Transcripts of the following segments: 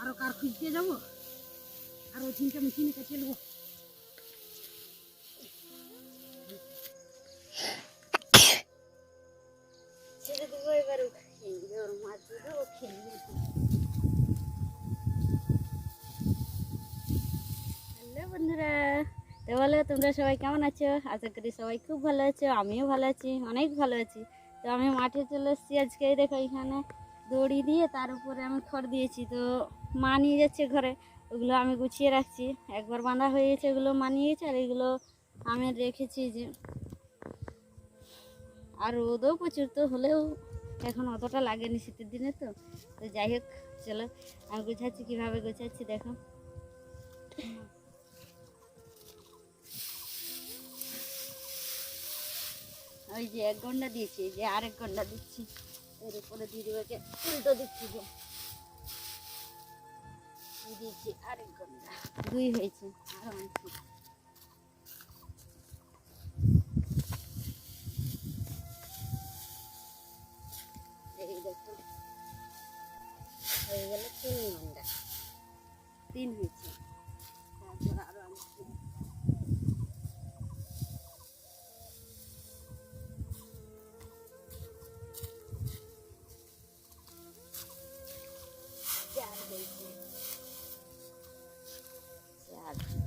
আরও কার খুঁজতে যাব? আর ওই চিন্তা মেশিনে কাছে নেব। ও ও বন্ধুরা তো বলো, তোমরা সবাই কেমন আছো? আশা করি সবাই খুব ভালো আছো, আমিও ভালো আছি, অনেক ভালো আছি। তো আমি মাঠে চলে এসেছি আজকে, দেখো এখানে দড়ি দিয়ে তার উপরে আমি খড় দিয়েছি। তো মা নিয়ে যাচ্ছে ঘরে, ওগুলো আমি গুছিয়ে রাখছি। একবার বাঁধা হয়ে গেছে, ওগুলো মা নিয়ে গেছে, আর এগুলো আমি রেখেছি যে আর রোদও প্রচুর, তো হলেও এখন অতটা লাগেনি শীতের দিনে তো। তো যাই হোক, চলো, আমি গুছাচ্ছি, কীভাবে গুছাচ্ছি দেখো। ওই যে এক ঘণ্টা দিয়েছি যে আরেক ঘণ্টা দিচ্ছি। এর উপরে একে উল্টো দিচ্ছি যে। দিয়েছি আরেক ঘণ্টা। দুই হয়েছে, আরও আনছি হয়ে গেল তিন ঘণ্টা। তিন হয়েছে।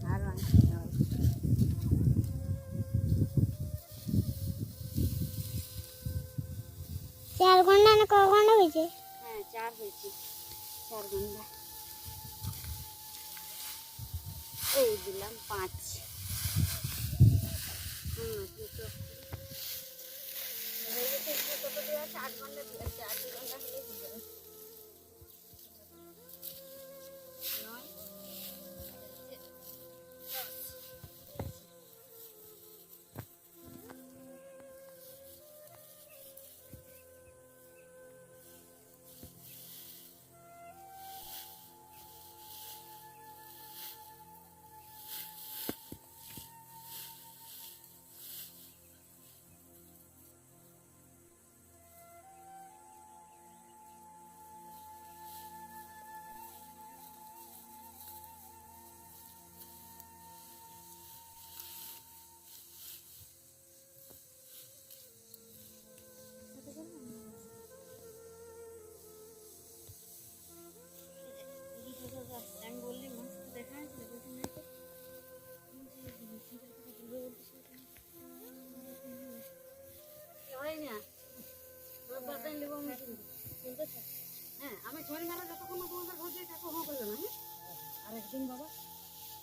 চার চার ঘণ্টা না ক ঘণ্টা হয়েছে? হ্যাঁ চার হয়েছে। চার ঘণ্টা। এই দিলাম পাঁচ? আট ঘণ্টা আছে, আট ঘণ্টা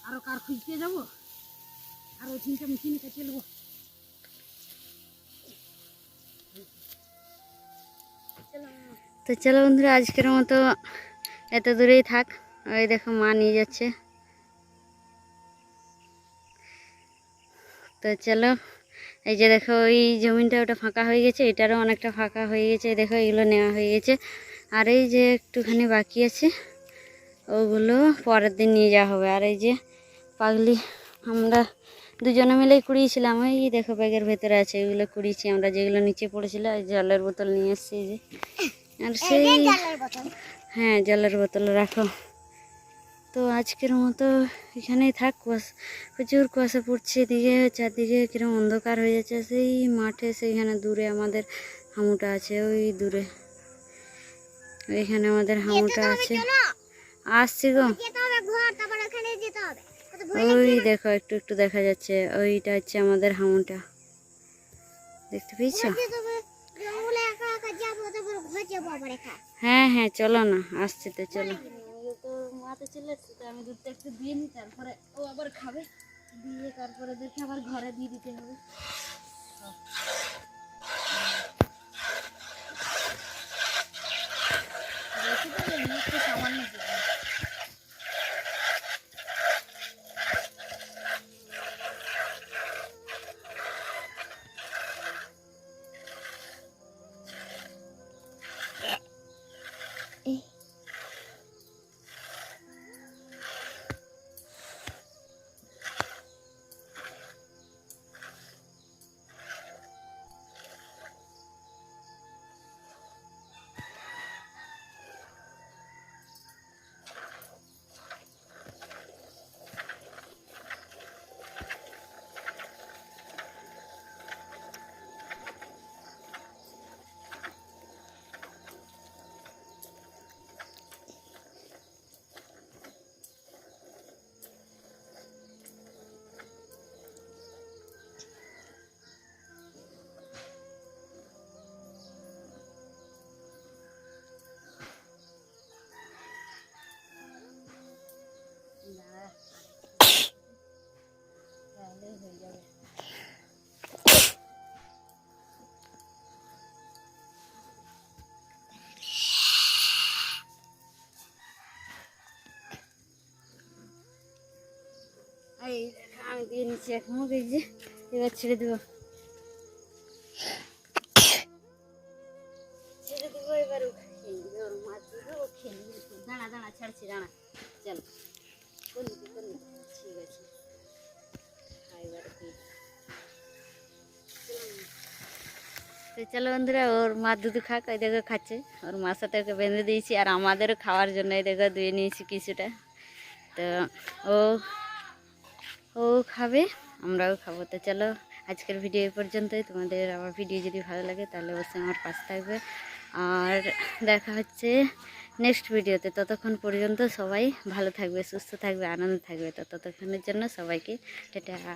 হ্যাঁ? কার খুঁজতে যাব? তো চলো বন্ধুরা, আজকের মতো এত দূরেই থাক। ওই দেখো মা নিয়ে যাচ্ছে। তো চলো, এই যে দেখো, ওই জমিনটা ওটা ফাঁকা হয়ে গেছে, এটারও অনেকটা ফাঁকা হয়ে গেছে। দেখো, এগুলো নেওয়া হয়ে গেছে। আর এই যে একটুখানি বাকি আছে ওগুলো পরের দিন নিয়ে যাওয়া হবে। আর এই যে পাগলি আমরা দুজনে মিলেই কুড়িয়েছিলাম ওই দেখো ব্যাগের ভেতরে আছে এগুলো কুড়িয়েছি আমরা যেগুলো নিচে পড়েছিল এই জলের বোতল নিয়ে এসেছি এই যে। আর সেই বোতল। হ্যাঁ জলের বোতল রাখো। তো আজকের মতো এখানেই থাক কুয়াশা প্রচুর কুয়াশা পড়ছে এদিকে চারদিকে কিরম অন্ধকার হয়ে যাচ্ছে সেই মাঠে সেইখানে দূরে আমাদের হামুটা আছে ওই দূরে। ওইখানে আমাদের হামুটা আছে। আসছি গো। ওই দেখো একটু একটু দেখা যাচ্ছে। ওইটা হচ্ছে আমাদের হামুটা। দেখতে পেয়েছ? হ্যাঁ হ্যাঁ চলো না আসছি তো চলো। তারপরে ও আবার খাবে। দিয়ে তারপরে দেখে আবার ঘরে দিয়ে দিতে হবে। Ei. দিয়ে নিচ্ছি এখন এই যে, এবার ছেড়ে দেবো। ছেড়ে দেবো, এবার খেয়ে ওর মাছ দেবো ও চল বন্ধুরা, ওর মা দুধ খাক ওই দেখো খাচ্ছে। ওর মার সাথে বেঁধে দিয়েছি, আর আমাদেরও খাওয়ার জন্য এই দেখো ধুয়ে নিয়েছি কিছুটা। তো ও ও খাবে, আমরাও খাব। তো চলো, আজকের ভিডিও এ পর্যন্তই। তোমাদের আমার ভিডিও যদি ভালো লাগে, তাহলে অবশ্যই আমার পাশে থাকবে। আর দেখা হচ্ছে নেক্সট ভিডিওতে ততক্ষণ পর্যন্ত সবাই ভালো থাকবে, সুস্থ থাকবে, আনন্দ থাকবে। তো ততক্ষণের জন্য সবাইকে টাটা।